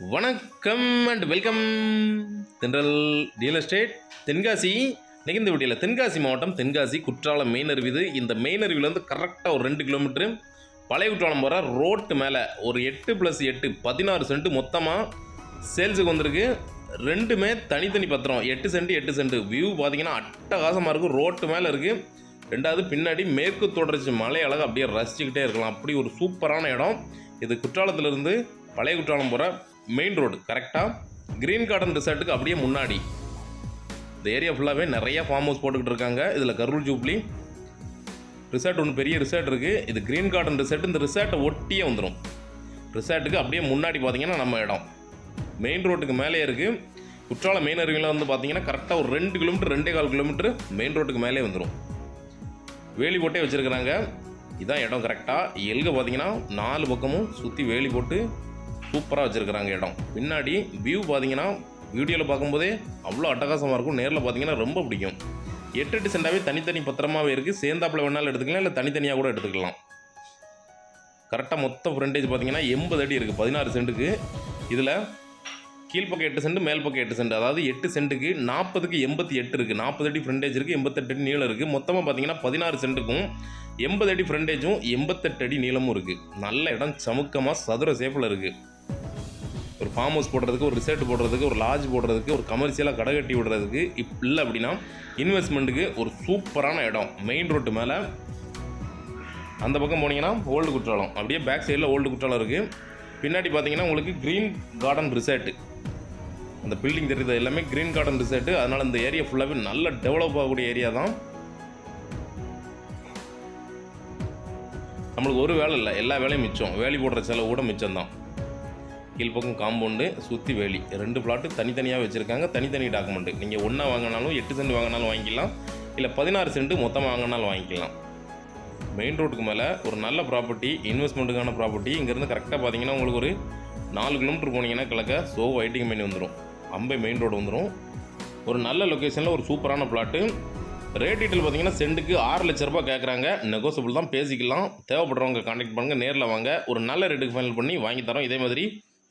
வணக்கம் and welcome Thendral real estate Tenkasi இன்னைக்கு இந்த தென்காசி மாவட்டம் தென்காசி குற்றாலம் மெயின் அருவி இந்த மெயின் அருவிலேருந்து கரெக்டாக ஒரு ரெண்டு கிலோமீட்ரு பழைய குற்றாலம் போகிற ரோட்டு மேலே ஒரு எட்டு ப்ளஸ் எட்டு பதினாறு சென்ட் மொத்தமாக சேல்ஸுக்கு வந்திருக்கு. ரெண்டுமே தனித்தனி பத்திரம். எட்டு சென்ட் எட்டு சென்ட் வியூ பார்த்தீங்கன்னா அட்டகாசமாக இருக்கும் ரோட்டு மேலே இருக்குது ரெண்டாவது பின்னாடி மேற்கு தொடர்ச்சி மலை அழகாக அப்படியே ரசிச்சுக்கிட்டே இருக்கலாம். அப்படி ஒரு சூப்பரான இடம். இது குற்றாலத்திலிருந்து பழைய குற்றாலம் போகிற மெயின் ரோடு கரெக்டாக க்ரீன் கார்டன் ரிசார்ட்டுக்கு அப்படியே முன்னாடி. இந்த ஏரியா ஃபுல்லாகவே நிறைய ஃபார்ம் ஹவுஸ் போட்டுக்கிட்டு இருக்காங்க. இதில் கரூர் ஜூப்ளி ரிசார்ட் ஒன்று பெரிய ரிசார்ட் இருக்குது இது க்ரீன் கார்டன் ரிசார்ட் இந்த ரிசார்ட்டை ஒட்டியே வந்துடும் ரிசார்ட்டுக்கு அப்படியே முன்னாடி பார்த்தீங்கன்னா நம்ம இடம். மெயின் ரோட்டுக்கு மேலே இருக்குது குற்றாலம் மெயின் அருவியில் வந்து பார்த்தீங்கன்னா கரெக்டாக ஒரு ரெண்டு கிலோமீட்டர் ரெண்டே கால் கிலோமீட்டர் மெயின் ரோட்டுக்கு மேலே வந்துடும் வேலி போட்டே வச்சுருக்குறாங்க. இதான் இடம் கரெக்டாக எல்க பார்த்தீங்கன்னா நாலு பக்கமும் சுற்றி வேலி போட்டு சூப்பராக வச்சுருக்குறாங்க இடம். பின்னாடி வியூ பார்த்தீங்கன்னா வீடியோவில் பார்க்கும்போதே அவ்வளோ அட்டகாசமாக இருக்கும். நேரில் பார்த்தீங்கன்னா ரொம்ப பிடிக்கும். எட்டு எட்டு சென்டாவே தனித்தனி பத்திரமாகவே இருக்குது சேர்ந்தாப்பில் வேணாலும் எடுத்துக்கலாம் இல்லை தனித்தனியாக கூட எடுத்துக்கலாம். கரெக்டாக மொத்த ஃப்ரண்டேஜ் பார்த்தீங்கன்னா எண்பது அடி இருக்குது பதினாறு சென்ட்டுக்கு இதில் கீழ்ப்பக்கம் எட்டு சென்ட் மேல் பக்கம் எட்டு சென்ட் அதாவது எட்டு சென்ட்டுக்கு நாற்பதுக்கு எண்பத்தி எட்டு இருக்குது நாற்பது அடி ஃப்ரண்டேஜ் இருக்குது எண்பத்தெட்டு அடி நீளம் இருக்குது மொத்தமாக பார்த்தீங்கன்னா பதினாறு சென்ட்டுக்கும் எண்பது அடி ஃப்ரண்டேஜும் எண்பத்தெட்டு அடி நீளமும் இருக்குது நல்ல இடம் சமுக்கமாக சதுர சேஃபில் இருக்குது ஒரு ஃபார்ம் ஹவுஸ் போடுறதுக்கு ஒரு ரிசார்ட் போடுறதுக்கு ஒரு லாட்ஜ் போடுறதுக்கு ஒரு கமர்ஷியலாக கடை கட்டி விடுறதுக்கு இப் இல்லை அப்படின்னா இன்வெஸ்ட்மெண்ட்டுக்கு ஒரு சூப்பரான இடம். மெயின் ரோட்டு மேலே அந்த பக்கம் போனீங்கன்னா ஓல்டு குற்றாலம். அப்படியே பேக் சைடில் ஓல்டு குற்றாலம் இருக்குது பின்னாடி பார்த்தீங்கன்னா உங்களுக்கு க்ரீன் கார்டன் ரிசார்ட்டு அந்த பில்டிங் தெரியுது? எல்லாமே க்ரீன் கார்டன் ரிசார்ட்டு அதனால் இந்த ஏரியா ஃபுல்லாகவே நல்ல டெவலப் ஆகக்கூடிய ஏரியா தான். நம்மளுக்கு ஒரு வேலை இல்லை. எல்லா வேலையும் மிச்சம். வேலி போடுற செலவு கூட மிச்சம் தான் கீழ்ப்பக்கம் காம்பவுண்டு சுற்றி வேலி. ரெண்டு பிளாட்டு தனித்தனியாக வச்சுருக்காங்க தனித்தனி டாக்குமெண்ட்டு நீங்கள் ஒன்றா வாங்கினாலும் எட்டு சென்ட் வாங்கினாலும் வாங்கிக்கலாம். இல்லை பதினாறு சென்ட் மொத்தமாக வாங்கினாலும் வாங்கிக்கலாம். மெயின் ரோட்டுக்கு மேலே ஒரு நல்ல ப்ராப்பர்ட்டி இன்வெஸ்ட்மெண்ட்டுக்கான ப்ராப்பர்ட்டி இங்கேருந்து கரெக்டாக பார்த்தீங்கன்னா உங்களுக்கு ஒரு நாலு கிலோமீட்டர் போனீங்கன்னா கிழக்க சோ வைட்டிங் மெயின் வந்துடும் அம்பை மெயின் ரோடு வந்துடும் ஒரு நல்ல லொக்கேஷனில் ஒரு சூப்பரான பிளாட்டு ரேட் டீட்டெயில் பார்த்தீங்கன்னா சென்ட்டுக்கு ஆறு லட்ச ரூபாய் கேட்குறாங்க நெகோசியபிள் தான் பேசிக்கலாம். தேவைப்படுறவங்க காண்டாக்ட் பண்ணுங்கள் நேரில் வாங்க. ஒரு நல்ல ரேட்டுக்கு ஃபைனல் பண்ணி வாங்கி தரோம். இதே மாதிரி